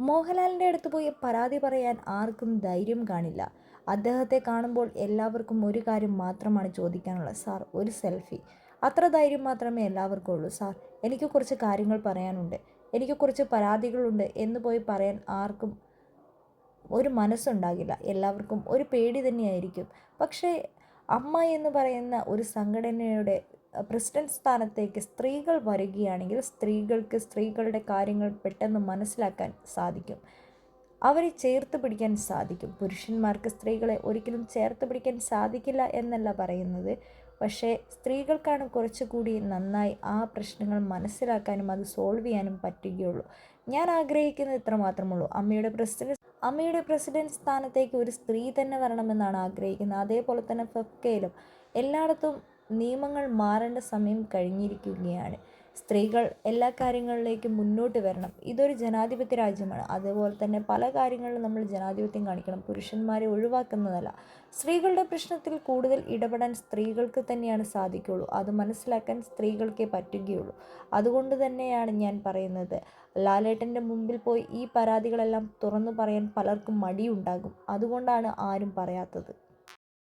മോഹൻലാലിന്റെ അടുത്ത് പോയി പരാതി പറയാൻ ആർക്കും ധൈര്യം കാണില്ല. അദ്ദേഹത്തെ കാണുമ്പോൾ എല്ലാവർക്കും ഒരു കാര്യം മാത്രമാണ് ചോദിക്കാനുള്ളത് സാർ ഒരു സെൽഫി. അത്ര ധൈര്യം മാത്രമേ എല്ലാവർക്കും ഉള്ളൂ സാർ. എനിക്ക് കുറച്ച് കാര്യങ്ങൾ പറയാനുണ്ട്. എനിക്ക് കുറച്ച് പരാതികളുണ്ട് എന്ന് പോയി പറയാൻ ആർക്കും ഒരു മനസ്സുണ്ടാകില്ല. എല്ലാവർക്കും ഒരു പേടി തന്നെയായിരിക്കും. പക്ഷേ അമ്മ എന്ന് പറയുന്ന ഒരു സംഘടനയുടെ പ്രസിഡന്റ് സ്ഥാനത്തേക്ക് സ്ത്രീകൾ വരികയാണെങ്കിൽ സ്ത്രീകൾക്ക് സ്ത്രീകളുടെ കാര്യങ്ങൾ പെട്ടെന്ന് മനസ്സിലാക്കാൻ സാധിക്കും. അവരെ ചേർത്ത് പിടിക്കാൻ സാധിക്കും. പുരുഷന്മാർക്ക് സ്ത്രീകളെ ഒരിക്കലും ചേർത്ത് പിടിക്കാൻ സാധിക്കില്ല എന്നല്ല പറയുന്നത്. പക്ഷേ സ്ത്രീകൾക്കാണ് കുറച്ചുകൂടി നന്നായി ആ പ്രശ്നങ്ങൾ മനസ്സിലാക്കാനും അത് സോൾവ് ചെയ്യാനും പറ്റുകയുള്ളൂ. ഞാൻ ആഗ്രഹിക്കുന്നത് ഇത്ര മാത്രമുള്ളൂ അമ്മയുടെ പ്രസിഡന്റ് അമ്മയുടെ പ്രസിഡന്റ് സ്ഥാനത്തേക്ക് ഒരു സ്ത്രീ തന്നെ വരണമെന്നാണ് ആഗ്രഹിക്കുന്നത്. അതേപോലെ തന്നെ ഫെഫ്കയിലും എല്ലായിടത്തും നിയമങ്ങൾ മാറേണ്ട സമയം കഴിഞ്ഞിരിക്കുകയാണ്. സ്ത്രീകൾ എല്ലാ കാര്യങ്ങളിലേക്കും മുന്നോട്ട് വരണം. ഇതൊരു ജനാധിപത്യ രാജ്യമാണ്. അതുപോലെ തന്നെ പല കാര്യങ്ങളിലും നമ്മൾ ജനാധിപത്യം കാണിക്കണം. പുരുഷന്മാരെ ഒഴിവാക്കുന്നതല്ല. സ്ത്രീകളുടെ പ്രശ്നത്തിൽ കൂടുതൽ ഇടപെടാൻ സ്ത്രീകൾക്ക് തന്നെയാണ് സാധിക്കുകയുള്ളൂ അത് മനസ്സിലാക്കാൻ സ്ത്രീകൾക്കേ പറ്റുകയുള്ളൂ. അതുകൊണ്ട് തന്നെയാണ് ഞാൻ പറയുന്നത്. ലാലേട്ടന്റെ മുമ്പിൽ പോയി ഈ പരാതികളെല്ലാം തുറന്നു പറയാൻ പലർക്കും മടിയുണ്ടാകും. അതുകൊണ്ടാണ് ആരും പറയാത്തത്.